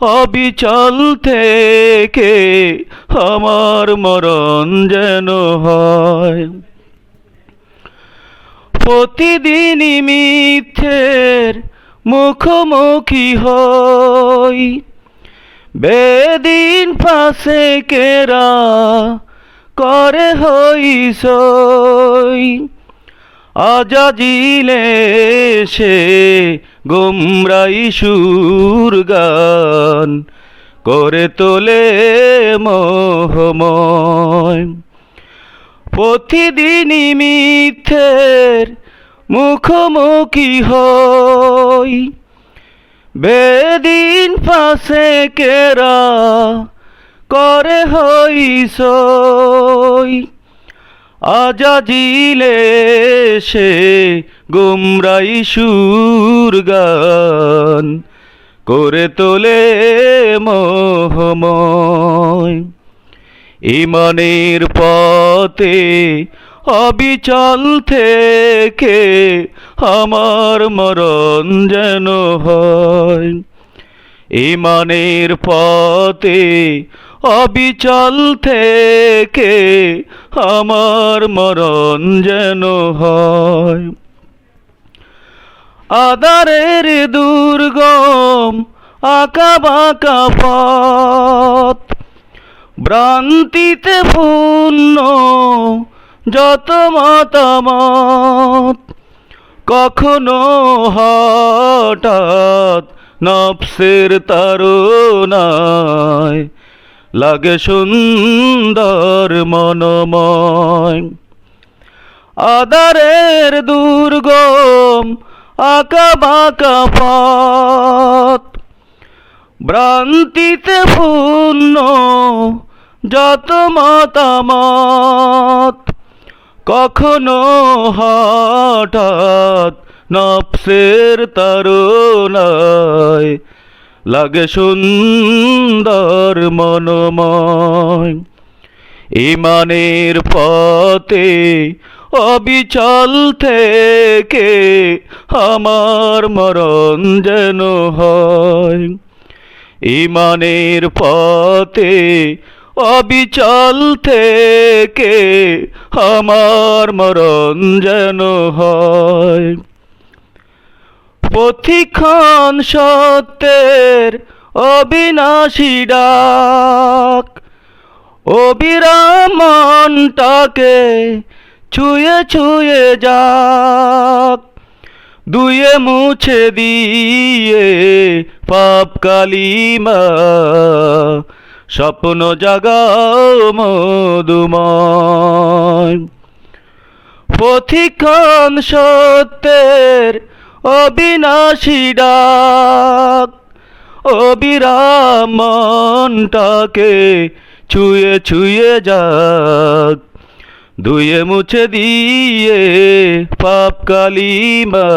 অবিচল থেকে আমার মরণ যেন হয়। প্রতিদিনই মিথ্যের মুখোমুখি হই। বেদিন পাশে কেরা করে হই সই আজাজিলে সে গুমরাই সুর গান করে তোলে মোহময়। প্রতিদিনই মিথ্যের মুখোমুখি হই। বেদিন পাশে কেরা করে হই সই আজাজিলে সে গুমরাই সুর গান করে তোলে মোহময়। ইমানের পথে অবিচল থেকে আমার মরণ যেন হয়। ইমানের পথে অবিচল থেকে আমার মরণ যেন হয়। আদারের দুর্গম আঁকা বাঁকা পথ, ভ্রান্তিতে পূর্ণ যত মতামত, কখনো হঠাৎ নফসের তারনায় লাগে সুন্দর মনময়। আদারের দুর্গম আঁকা বাঁকা পথ। ভ্রান্তিতে পূর্ণ যত মতামত। কখনো হঠাৎ নফসের তারনায় লাগে সুন্দর মনময়। ইমানের পথে অবিচল থেকে আমার মরণ যেন হয়। ইমানের পথে অবিচল থেকে আমার মরণ যেন হয়। প্রতিক্ষণ সত্যের অবিনাশী ডাক। অবিরামনটাকে ছুঁয়ে ছুঁয়ে যাক। দুয়ে মুছে দিয়ে পাপ কালিমা। স্বপ্ন জাগাও মধুময়। পথিক্ষণ সত্যের অবিনাশী ডাক অবিরামনটাকে ছুঁয়ে ছুঁয়ে যাক, ধুয়ে মুছে দিয়ে পাপ কালিমা,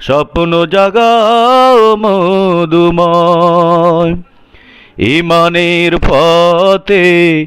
স্বপ্ন জাগাও মধুময়, ইমানের পথে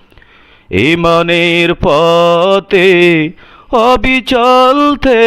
ইমানের পথে অবিচল থে